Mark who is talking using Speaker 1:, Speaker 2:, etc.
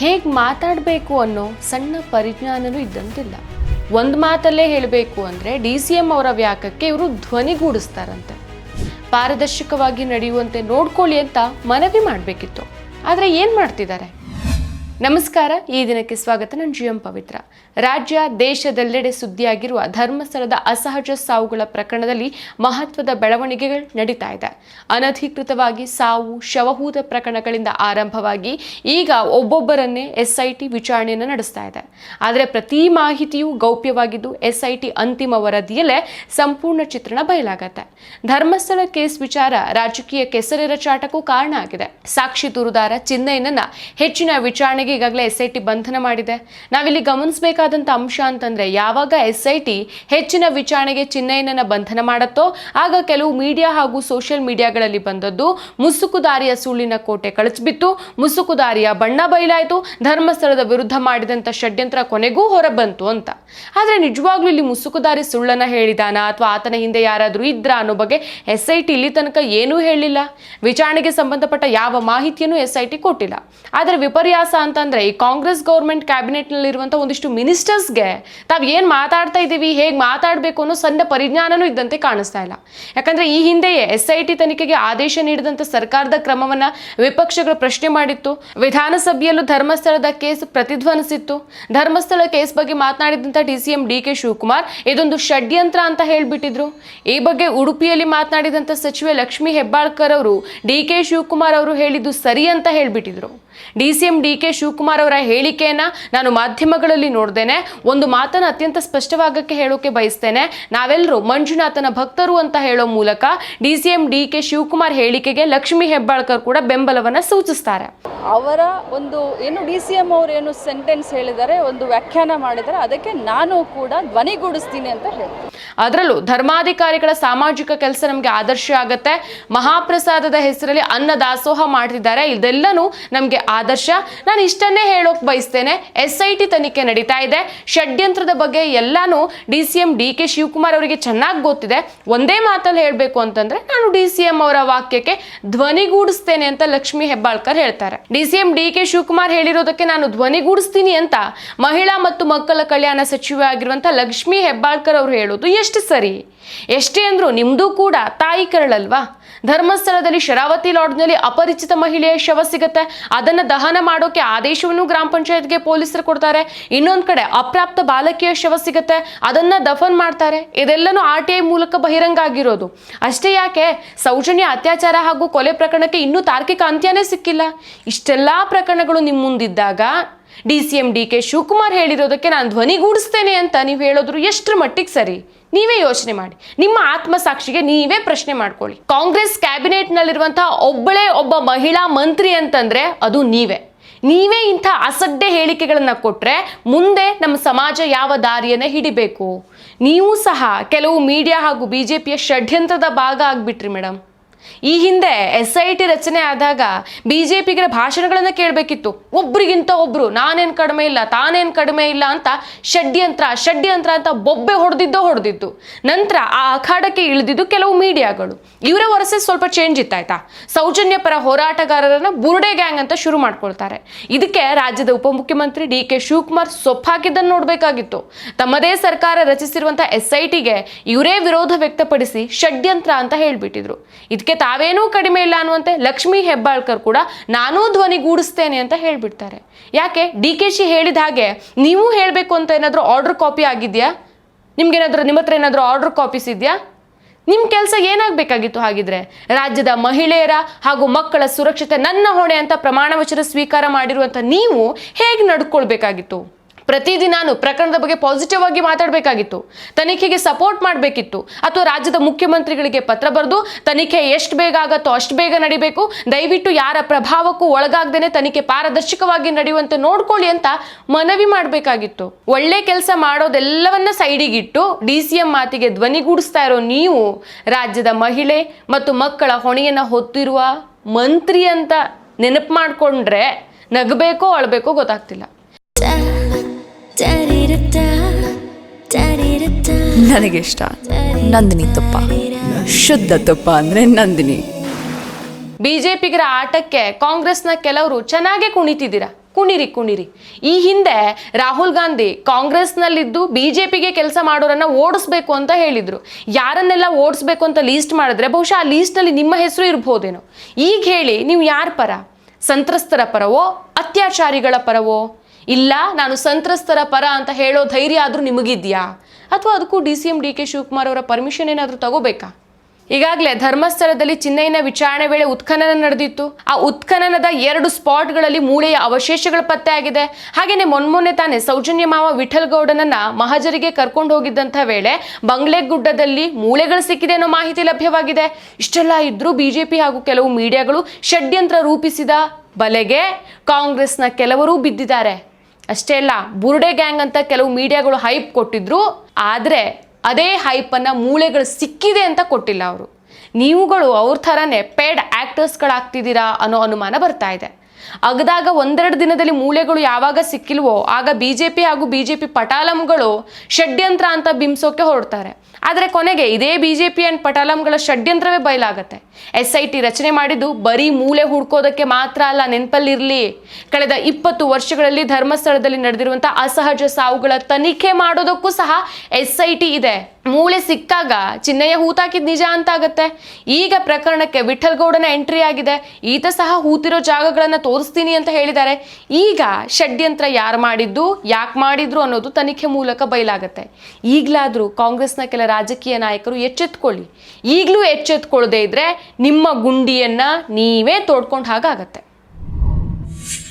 Speaker 1: ಹೇಗೆ ಮಾತಾಡಬೇಕು ಅನ್ನೋ ಸಣ್ಣ ಪರಿಜ್ಞಾನವೂ ಇದ್ದಂತಿಲ್ಲ. ಒಂದು ಮಾತಲ್ಲೇ ಹೇಳಬೇಕು ಅಂದರೆ ಡಿ ಸಿ ಎಂ ಅವರ ವ್ಯಾಕಕ್ಕೆ ಇವರು ಧ್ವನಿಗೂಡಿಸ್ತಾರಂತೆ ಪಾರದರ್ಶಕವಾಗಿ ನಡೆಯುವಂತೆ ನೋಡ್ಕೊಳ್ಳಿ ಅಂತ ಮನವಿ ಮಾಡಬೇಕಿತ್ತು. ಆದರೆ ಏನು ಮಾಡ್ತಿದ್ದಾರೆ? ನಮಸ್ಕಾರ, ಈ ದಿನಕ್ಕೆ ಸ್ವಾಗತ ನಾನು ಜಿ ಎಂ ಪವಿತ್ರ. ರಾಜ್ಯ, ದೇಶದೆಲ್ಲೆಡೆ ಸುದ್ದಿಯಾಗಿರುವ ಧರ್ಮಸ್ಥಳದ ಅಸಹಜ ಸಾವುಗಳ ಪ್ರಕರಣದಲ್ಲಿ ಮಹತ್ವದ ಬೆಳವಣಿಗೆಗಳು ನಡೀತಾ ಇದೆ. ಅನಧಿಕೃತವಾಗಿ ಸಾವು ಶವಹೂತ ಪ್ರಕರಣಗಳಿಂದ ಆರಂಭವಾಗಿ ಈಗ ಒಬ್ಬೊಬ್ಬರನ್ನೇ ಎಸ್ಐಟಿ ವಿಚಾರಣೆಯನ್ನು ನಡೆಸ್ತಾ ಇದೆ. ಆದರೆ ಪ್ರತಿ ಮಾಹಿತಿಯೂ ಗೌಪ್ಯವಾಗಿದ್ದು, ಎಸ್ಐಟಿ ಅಂತಿಮ ವರದಿಯಲ್ಲೇ ಸಂಪೂರ್ಣ ಚಿತ್ರಣ ಬಯಲಾಗತ್ತೆ. ಧರ್ಮಸ್ಥಳ ಕೇಸ್ ವಿಚಾರ ರಾಜಕೀಯ ಕೆಸರಿರ ಚಾಟಕ್ಕೂ ಕಾರಣ ಆಗಿದೆ. ಸಾಕ್ಷಿ ದೂರುದಾರ ಚಿನ್ನಯ್ಯನನ್ನ ಹೆಚ್ಚಿನ ವಿಚಾರಣೆಗೆ ಈಗಾಗಲೇ ಎಸ್ ಐ ಟಿ ಬಂಧನ ಮಾಡಿದೆ. ನಾವಿಲ್ಲಿ ಗಮನಿಸಬೇಕಾದಂಥ ಅಂಶ ಅಂತಂದ್ರೆ ಯಾವಾಗ ಎಸ್ ಐ ಟಿ ಹೆಚ್ಚಿನ ವಿಚಾರಣೆಗೆ ಚಿನ್ನಯ್ಯನನ್ನು ಬಂಧನ ಮಾಡುತ್ತೋ, ಆಗ ಕೆಲವು ಮೀಡಿಯಾ ಹಾಗೂ ಸೋಷಿಯಲ್ ಮೀಡಿಯಾಗಳಲ್ಲಿ ಬಂದದ್ದು ಮುಸುಕುದಾರಿಯ ಸುಳ್ಳಿನ ಕೋಟೆ ಕಳಚಿಬಿತ್ತು. ಮುಸುಕುದಾರಿಯ ಬಣ್ಣ ಬಯಲಾಯಿತು. ಧರ್ಮಸ್ಥಳದ ವಿರುದ್ಧ ಮಾಡಿದಂಥ ಷಡ್ಯಂತ್ರ ಕೊನೆಗೂ ಹೊರಬಂತು ಅಂತ. ಆದರೆ ನಿಜವಾಗ್ಲೂ ಇಲ್ಲಿ ಮುಸುಕುದಾರಿ ಸುಳ್ಳನ್ನ ಹೇಳಿದಾನ? ಅಥವಾ ಆತನ ಹಿಂದೆ ಯಾರಾದರೂ ಇದ್ರ ಅನ್ನೋ ಬಗ್ಗೆ ಎಸ್ ಐ ಟಿ ಇಲ್ಲಿ ತನಕ ಏನೂ ಹೇಳಿಲ್ಲ. ವಿಚಾರಣೆಗೆ ಸಂಬಂಧಪಟ್ಟ ಯಾವ ಮಾಹಿತಿಯನ್ನು ಎಸ್ ಐ ಟಿ ಕೊಟ್ಟಿಲ್ಲ. ಆದರೆ ವಿಪರ್ಯಾಸ ಅಂತಂದ್ರೆ ಈ ಕಾಂಗ್ರೆಸ್ ಗೌರ್ಮೆಂಟ್ ಕ್ಯಾಬಿನೆಟ್ನಲ್ಲಿರುವಂಥ ಒಂದಿಷ್ಟು ಮಿನಿಸ್ಟರ್ಸ್ಗೆ ತಾವು ಏನು ಮಾತಾಡ್ತಾ ಇದ್ದೀವಿ ಹೇಗೆ ಮಾತಾಡಬೇಕು ಅನ್ನೋ ಸಣ್ಣ ಪರಿಜ್ಞಾನನು ಇದ್ದಂತೆ ಕಾಣಿಸ್ತಾ ಇಲ್ಲ. ಯಾಕಂದ್ರೆ ಈ ಹಿಂದೆಯೇ ಎಸ್ ಐ ಟಿ ತನಿಖೆಗೆ ಆದೇಶ ನೀಡಿದಂತ ಸರ್ಕಾರದ ಕ್ರಮವನ್ನ ವಿಪಕ್ಷಗಳು ಪ್ರಶ್ನೆ ಮಾಡಿತ್ತು. ವಿಧಾನಸಭೆಯಲ್ಲೂ ಧರ್ಮಸ್ಥಳದ ಕೇಸ್ ಪ್ರತಿಧ್ವನಿಸಿತ್ತು. ಧರ್ಮಸ್ಥಳ ಕೇಸ್ ಬಗ್ಗೆ ಮಾತನಾಡಿದಂತ D C M D K Shivakumar, ಇದೊಂದು ಷಡ್ಯಂತ್ರ ಅಂತ ಹೇಳ್ಬಿಟ್ಟಿದ್ರು. ಈ ಬಗ್ಗೆ ಉಡುಪಿಯಲ್ಲಿ ಮಾತನಾಡಿದಂತ ಸಚಿವೆ ಲಕ್ಷ್ಮಿ ಹೆಬ್ಬಾಳ್ಕರ್ ಅವರು, ಡಿ ಕೆ ಶಿವಕುಮಾರ್ ಅವರು ಹೇಳಿದ್ದು ಸರಿ ಅಂತ ಹೇಳ್ಬಿಟ್ಟಿದ್ರು. D C M D K Shivakumar ಅವರ ಹೇಳಿಕೆಯನ್ನ ನಾನು ಮಾಧ್ಯಮಗಳಲ್ಲಿ ನೋಡ್ದೇನೆ. ಒಂದು ಮಾತನ್ನ ಅತ್ಯಂತ ಸ್ಪಷ್ಟವಾಗಕ್ಕೆ ಹೇಳೋಕೆ ಬಯಸ್ತೇನೆ. ನಾವೆಲ್ಲರೂ ಮಂಜುನಾಥನ ಭಕ್ತರು ಅಂತ ಹೇಳೋ ಮೂಲಕ D C M D K Shivakumar ಹೇಳಿಕೆಗೆ ಲಕ್ಷ್ಮಿ ಹೆಬ್ಬಾಳ್ಕರ್ ಕೂಡ ಬೆಂಬಲವನ್ನ ಸೂಚಿಸ್ತಾರೆ.
Speaker 2: ಅವರ ಒಂದು ಏನು ಡಿ ಸಿ ಎಂ ಅವರು ಏನು ಸೆಂಟೆನ್ಸ್ ಹೇಳಿದ್ದಾರೆ, ಒಂದು ವ್ಯಾಖ್ಯಾನ ಮಾಡಿದರೆ ಅದಕ್ಕೆ ನಾನು ಕೂಡ ಧ್ವನಿಗೂಡಿಸ್ತೀನಿ ಅಂತ ಹೇಳ್ತೀನಿ.
Speaker 1: ಅದರಲ್ಲೂ ಧರ್ಮಾಧಿಕಾರಿಗಳ ಸಾಮಾಜಿಕ ಕೆಲಸ ನಮಗೆ ಆದರ್ಶ ಆಗುತ್ತೆ. ಮಹಾಪ್ರಸಾದದ ಹೆಸರಲ್ಲಿ ಅನ್ನ ದಾಸೋಹ ಮಾಡ್ತಿದ್ದಾರೆ. ಇದೆಲ್ಲನೂ ನಮಗೆ ಆದರ್ಶ. ನಾನು ಇಷ್ಟನ್ನೇ ಹೇಳೋಕೆ ಬಯಸ್ತೇನೆ. ಎಸ್ ಐ ಟಿ ತನಿಖೆ ನಡೀತಾ ಇದೆ. ಷಡ್ಯಂತ್ರದ ಬಗ್ಗೆ ಎಲ್ಲಾನು D C M D K Shivakumar ಅವರಿಗೆ ಚೆನ್ನಾಗಿ ಗೊತ್ತಿದೆ. ಒಂದೇ ಮಾತಲ್ಲಿ ಹೇಳಬೇಕು ಅಂತಂದ್ರೆ ನಾನು ಡಿ ಸಿ ಎಂ ಅವರ ವಾಕ್ಯಕ್ಕೆ ಧ್ವನಿಗೂಡಿಸ್ತೇನೆ ಅಂತ ಲಕ್ಷ್ಮಿ ಹೆಬ್ಬಾಳ್ಕರ್ ಹೇಳ್ತಾರೆ. D C M D K Shivakumar ಹೇಳಿರೋದಕ್ಕೆ ನಾನು ಧ್ವನಿಗೂಡಿಸ್ತೀನಿ ಅಂತ ಮಹಿಳಾ ಮತ್ತು ಮಕ್ಕಳ ಕಲ್ಯಾಣ ಸಚಿವೆ ಆಗಿರುವಂತಹ ಲಕ್ಷ್ಮಿ ಹೆಬ್ಬಾಳ್ಕರ್ ಅವರು ಹೇಳೋದು ಎಷ್ಟು ಸರಿ? ಎಷ್ಟೇ ಅಂದರೂ ನಿಮ್ಮದು ಕೂಡ ತಾಯಿ ಕರಳಲ್ವಾ? ಧರ್ಮಸ್ಥಳದಲ್ಲಿ ಶರಾವತಿ ಲಾಡ್ಜ್ನಲ್ಲಿ ಅಪರಿಚಿತ ಮಹಿಳೆಯ ಶವ ಸಿಗುತ್ತೆ. ಅದನ್ನು ದಹನ ಮಾಡೋಕೆ ಆದೇಶವನ್ನು ಗ್ರಾಮ ಪಂಚಾಯತ್ಗೆ ಪೊಲೀಸರು ಕೊಡ್ತಾರೆ. ಇನ್ನೊಂದು ಕಡೆ ಅಪ್ರಾಪ್ತ ಬಾಲಕಿಯ ಶವ ಸಿಗುತ್ತೆ. ಅದನ್ನ ದಫನ್ ಮಾಡ್ತಾರೆ. ಇದೆಲ್ಲನೂ ಆರ್ ಟಿ ಐ ಮೂಲಕ ಬಹಿರಂಗ ಆಗಿರೋದು. ಅಷ್ಟೇ ಯಾಕೆ? ಸೌಜನ್ಯ ಅತ್ಯಾಚಾರ ಹಾಗೂ ಕೊಲೆ ಪ್ರಕರಣಕ್ಕೆ ಇನ್ನೂ ತಾರ್ಕಿಕ ಅಂತ್ಯನೇ ಸಿಕ್ಕಿಲ್ಲ. ಇಷ್ಟೆಲ್ಲ ಪ್ರಕರಣಗಳು ನಿಮ್ಮ ಮುಂದಿದ್ದಾಗ D C M D K Shivakumar ಹೇಳಿರೋದಕ್ಕೆ ನಾನು ಧ್ವನಿಗೂಡಿಸ್ತೇನೆ ಅಂತ ನೀವು ಹೇಳೋದ್ರು ಎಷ್ಟರ ಮಟ್ಟಿಗೆ ಸರಿ? ನೀವೇ ಯೋಚನೆ ಮಾಡಿ. ನಿಮ್ಮ ಆತ್ಮಸಾಕ್ಷಿಗೆ ನೀವೇ ಪ್ರಶ್ನೆ ಮಾಡ್ಕೊಳ್ಳಿ. ಕಾಂಗ್ರೆಸ್ ಕ್ಯಾಬಿನೆಟ್ನಲ್ಲಿರುವಂತಹ ಒಬ್ಬಳೇ ಒಬ್ಬ ಮಹಿಳಾ ಮಂತ್ರಿ ಅಂತಂದ್ರೆ ಅದು ನೀವೇ. ನೀವೇ ಇಂಥ ಅಸಡ್ಡೆ ಹೇಳಿಕೆಗಳನ್ನು ಕೊಟ್ರೆ ಮುಂದೆ ನಮ್ಮ ಸಮಾಜ ಯಾವ ದಾರಿಯನ್ನ ಹಿಡಿಬೇಕು? ನೀವು ಸಹ ಕೆಲವು ಮೀಡಿಯಾ ಹಾಗೂ ಬಿಜೆಪಿಯ ಷಡ್ಯಂತ್ರದ ಭಾಗ ಆಗ್ಬಿಟ್ರಿ ಮೇಡಮ್ ಈ ಹಿಂದೆ ಎಸ್ ಐ ಟಿ ರಚನೆ ಆದಾಗ ಬಿಜೆಪಿಗರ ಭಾಷಣಗಳನ್ನ ಕೇಳಬೇಕಿತ್ತು. ಒಬ್ರಿಗಿಂತ ಒಬ್ರು, ನಾನೇನ್ ಕಡಿಮೆ ಇಲ್ಲ, ತಾನೇನ್ ಕಡಿಮೆ ಇಲ್ಲ ಅಂತ ಷಡ್ಯಂತ್ರ ಷಡ್ಯಂತ್ರ ಅಂತ ಬೊಬ್ಬೆ ಹೊಡೆದಿದ್ದೋ ಹೊಡೆದಿದ್ದು. ನಂತರ ಆ ಅಖಾಡಕ್ಕೆ ಇಳಿದಿದ್ದು ಕೆಲವು ಮೀಡಿಯಾಗಳು. ಇವರ ವರಸೆ ಸ್ವಲ್ಪ ಚೇಂಜ್ ಇತ್ತಾಯ್ತಾ? ಸೌಜನ್ಯ ಪರ ಹೋರಾಟಗಾರರನ್ನ ಬುರುಡೆ ಗ್ಯಾಂಗ್ ಅಂತ ಶುರು ಮಾಡ್ಕೊಳ್ತಾರೆ. ಇದಕ್ಕೆ ರಾಜ್ಯದ ಉಪಮುಖ್ಯಮಂತ್ರಿ ಡಿ ಕೆ ಶಿವಕುಮಾರ್ ಸೊಪ್ಪಾಕಿದ್ದನ್ನು ನೋಡಬೇಕಾಗಿತ್ತು. ತಮ್ಮದೇ ಸರ್ಕಾರ ರಚಿಸಿರುವಂತಹ ಎಸ್ ಐ ಟಿಗೆ ಇವರೇ ವಿರೋಧ ವ್ಯಕ್ತಪಡಿಸಿ ಷಡ್ಯಂತ್ರ ಅಂತ ಹೇಳ್ಬಿಟ್ಟಿದ್ರು. ಇದಕ್ಕೆ ತಾವೇನೂ ಕಡಿಮೆ ಇಲ್ಲ ಅನ್ನುವಂತೆ ಲಕ್ಷ್ಮೀ ಹೆಬ್ಬಾಳ್ಕರ್ ಕೂಡ ನಾನೂ ಧ್ವನಿಗೂಡಿಸ್ತೇನೆ ಅಂತ ಹೇಳಿಬಿಡ್ತಾರೆ. ಯಾಕೆ? ಡಿ ಕೆ ಶಿ ಹೇಳಿದ ಹಾಗೆ ನೀವು ಹೇಳಬೇಕು ಅಂತ ಏನಾದರೂ ಆರ್ಡರ್ ಕಾಪಿ ಆಗಿದೆಯಾ? ನಿಮ್ಗೇನಾದರೂ ನಿಮ್ಮ ಹತ್ರ ಏನಾದರೂ ಆರ್ಡರ್ ಕಾಪೀಸ್ ಇದೆಯಾ? ನಿಮ್ಮ ಕೆಲಸ ಏನಾಗಬೇಕಾಗಿತ್ತು ಹಾಗಿದ್ರೆ? ರಾಜ್ಯದ ಮಹಿಳೆಯರ ಹಾಗೂ ಮಕ್ಕಳ ಸುರಕ್ಷತೆ ನನ್ನ ಹೊಣೆ ಅಂತ ಪ್ರಮಾಣ ವಚನ ಸ್ವೀಕಾರ ಮಾಡಿರುವಂಥ ನೀವು ಹೇಗೆ ನಡ್ಕೊಳ್ಬೇಕಾಗಿತ್ತು? ಪ್ರತಿದಿನಾನು ಪ್ರಕರಣದ ಬಗ್ಗೆ ಪಾಸಿಟಿವ್ ಆಗಿ ಮಾತಾಡಬೇಕಾಗಿತ್ತು. ತನಿಖೆಗೆ ಸಪೋರ್ಟ್ ಮಾಡಬೇಕಿತ್ತು. ಅಥವಾ ರಾಜ್ಯದ ಮುಖ್ಯಮಂತ್ರಿಗಳಿಗೆ ಪತ್ರ ಬರೆದು ತನಿಖೆ ಎಷ್ಟು ಬೇಗ ಆಗತ್ತೋ ಅಷ್ಟು ಬೇಗ ನಡಿಬೇಕು. ದಯವಿಟ್ಟು ಯಾರ ಪ್ರಭಾವಕ್ಕೂ ಒಳಗಾಗ್ದೇನೆ ತನಿಖೆ ಪಾರದರ್ಶಕವಾಗಿ ನಡೆಯುವಂತೆ ನೋಡ್ಕೊಳ್ಳಿ ಅಂತ ಮನವಿ ಮಾಡಬೇಕಾಗಿತ್ತು. ಒಳ್ಳೆ ಕೆಲಸ ಮಾಡೋದೆಲ್ಲವನ್ನ ಸೈಡಿಗಿಟ್ಟು ಡಿ ಸಿ ಎಂ ಮಾತಿಗೆ ಧ್ವನಿಗೂಡಿಸ್ತಾ ಇರೋ ನೀವು ರಾಜ್ಯದ ಮಹಿಳೆ ಮತ್ತು ಮಕ್ಕಳ ಹೊಣೆಯನ್ನ ಹೊತ್ತಿರುವ ಮಂತ್ರಿ ಅಂತ ನೆನಪು ಮಾಡಿಕೊಂಡ್ರೆ ನಗಬೇಕೋ ಅಳಬೇಕೋ ಗೊತ್ತಾಗ್ತಿಲ್ಲ.
Speaker 3: ನನಗಿಷ್ಟ ನಂದಿನಿ ತುಪ್ಪ. ಶುದ್ಧ ತುಪ್ಪ ಅಂದ್ರೆ ನಂದಿನಿ.
Speaker 1: ಬಿಜೆಪಿಗರ ಆಟಕ್ಕೆ ಕಾಂಗ್ರೆಸ್ನ ಕೆಲವರು ಚೆನ್ನಾಗೇ ಕುಣಿತಿದ್ದೀರಾ. ಕುಣಿರಿ ಕುಣಿರಿ. ಈ ಹಿಂದೆ ರಾಹುಲ್ ಗಾಂಧಿ ಕಾಂಗ್ರೆಸ್ನಲ್ಲಿದ್ದು ಬಿಜೆಪಿಗೆ ಕೆಲಸ ಮಾಡೋರನ್ನ ಓಡಿಸ್ಬೇಕು ಅಂತ ಹೇಳಿದ್ರು. ಯಾರನ್ನೆಲ್ಲ ಓಡಿಸ್ಬೇಕು ಅಂತ ಲೀಸ್ಟ್ ಮಾಡಿದ್ರೆ ಬಹುಶಃ ಆ ಲೀಸ್ಟ್ನಲ್ಲಿ ನಿಮ್ಮ ಹೆಸರು ಇರ್ಬೋದೇನೋ. ಈಗ ಹೇಳಿ ನೀವು ಯಾರ ಪರ? ಸಂತ್ರಸ್ತರ ಪರವೋ ಅತ್ಯಾಚಾರಿಗಳ ಪರವೋ? ಇಲ್ಲ, ನಾನು ಸಂತ್ರಸ್ತರ ಪರ ಅಂತ ಹೇಳೋ ಧೈರ್ಯ ಆದರೂ ನಿಮಗಿದೆಯಾ? ಅಥವಾ ಅದಕ್ಕೂ D C M D K Shivakumar ಅವರ ಪರ್ಮಿಷನ್ ಏನಾದರೂ ತಗೋಬೇಕಾ? ಈಗಾಗಲೇ ಧರ್ಮಸ್ಥಳದಲ್ಲಿ ಚಿನ್ನಯ್ಯನ ವಿಚಾರಣೆ ವೇಳೆ ಉತ್ಖನನ ನಡೆದಿತ್ತು. ಆ ಉತ್ಖನನದ ಎರಡು ಸ್ಪಾಟ್ಗಳಲ್ಲಿ ಮೂಳೆಯ ಅವಶೇಷಗಳು ಪತ್ತೆ ಆಗಿದೆ. ಹಾಗೇನೆ ಮೊನ್ಮೊನ್ನೆ ತಾನೇ ಸೌಜನ್ಯ ಮಾವ ವಿಠಲ್ ಗೌಡನನ್ನ ಮಹಜರಿಗೆ ಕರ್ಕೊಂಡು ಹೋಗಿದ್ದಂಥ ವೇಳೆ ಬಂಗ್ಲೆಗುಡ್ಡದಲ್ಲಿ ಮೂಳೆಗಳು ಸಿಕ್ಕಿದೆ ಅನ್ನೋ ಮಾಹಿತಿ ಲಭ್ಯವಾಗಿದೆ. ಇಷ್ಟೆಲ್ಲ ಇದ್ರೂ ಬಿಜೆಪಿ ಹಾಗೂ ಕೆಲವು ಮೀಡಿಯಾಗಳು ಷಡ್ಯಂತ್ರ ರೂಪಿಸಿದ ಬಲೆಗೆ ಕಾಂಗ್ರೆಸ್ನ ಕೆಲವರು ಬಿದ್ದಿದ್ದಾರೆ. ಅಷ್ಟೇ ಅಲ್ಲ, ಬುರ್ಡೆ ಗ್ಯಾಂಗ್ ಅಂತ ಕೆಲವು ಮೀಡಿಯಾಗಳು ಹೈಪ್ ಕೊಟ್ಟಿದ್ರು, ಆದರೆ ಅದೇ ಹೈಪನ್ನು ಮೂಳೆಗಳು ಸಿಕ್ಕಿದೆ ಅಂತ ಕೊಟ್ಟಿಲ್ಲ ಅವರು. ನೀವುಗಳು ಅವ್ರ ಥರನೇ ಪೇಡ್ ಆ್ಯಕ್ಟರ್ಸ್ಗಳಾಗ್ತಿದ್ದೀರಾ ಅನ್ನೋ ಅನುಮಾನ ಬರ್ತಾ ಇದೆ. ಅಗದಾಗ ಒಂದೆರಡು ದಿನದಲ್ಲಿ ಮೂಳೆಗಳು ಯಾವಾಗ ಸಿಕ್ಕಿಲ್ವೋ, ಆಗ ಬಿ ಜೆ ಪಿ ಹಾಗೂ ಬಿ ಜೆ ಪಿ ಪಟಾಲಂಗಳು ಷಡ್ಯಂತ್ರ ಅಂತ ಬಿಂಬಿಸೋಕೆ ಹೊರಡ್ತಾರೆ. ಆದರೆ ಕೊನೆಗೆ ಇದೇ ಬಿ ಜೆ ಪಿ ಆ್ಯಂಡ್ ಪಟಾಲಂಗಳ ಷಡ್ಯಂತ್ರವೇ ಬಯಲಾಗತ್ತೆ. ಎಸ್ ಐ ಟಿ ರಚನೆ ಮಾಡಿದ್ದು ಬರೀ ಮೂಳೆ ಹುಡ್ಕೋದಕ್ಕೆ ಮಾತ್ರ ಅಲ್ಲ, ನೆನಪಲ್ಲಿರಲಿ. ಕಳೆದ ಇಪ್ಪತ್ತು ವರ್ಷಗಳಲ್ಲಿ ಧರ್ಮಸ್ಥಳದಲ್ಲಿ ನಡೆದಿರುವಂಥ ಅಸಹಜ ಸಾವುಗಳ ತನಿಖೆ ಮಾಡೋದಕ್ಕೂ ಸಹ ಎಸ್ ಐ ಟಿ ಇದೆ. ಮೂಳೆ ಸಿಕ್ಕಾಗ ಚಿನ್ನಯ್ಯ ಹೂತಾಕಿದ್ ನಿಜ ಅಂತ ಆಗತ್ತೆ ಈಗ ಪ್ರಕರಣಕ್ಕೆ ವಿಠಲ್ ಗೌಡನ ಎಂಟ್ರಿ ಆಗಿದೆ. ಈತ ಸಹ ಹೂತಿರೋ ಜಾಗಗಳನ್ನ ತೋರಿಸ್ತೀನಿ ಅಂತ ಹೇಳಿದ್ದಾರೆ. ಈಗ ಷಡ್ಯಂತ್ರ ಯಾರು ಮಾಡಿದ್ದು, ಯಾಕೆ ಮಾಡಿದ್ರು ಅನ್ನೋದು ತನಿಖೆ ಮೂಲಕ ಬಯಲಾಗತ್ತೆ. ಈಗಲಾದರೂ ಕಾಂಗ್ರೆಸ್ನ ಕೆಲ ರಾಜಕೀಯ ನಾಯಕರು ಎಚ್ಚೆತ್ಕೊಳ್ಳಿ. ಈಗಲೂ ಎಚ್ಚೆತ್ಕೊಳ್ಳದೆ ಇದ್ರೆ ನಿಮ್ಮ ಗುಂಡಿಯನ್ನ ನೀವೇ ತೋಡ್ಕೊಂಡು ಹಾಗಾಗತ್ತೆ.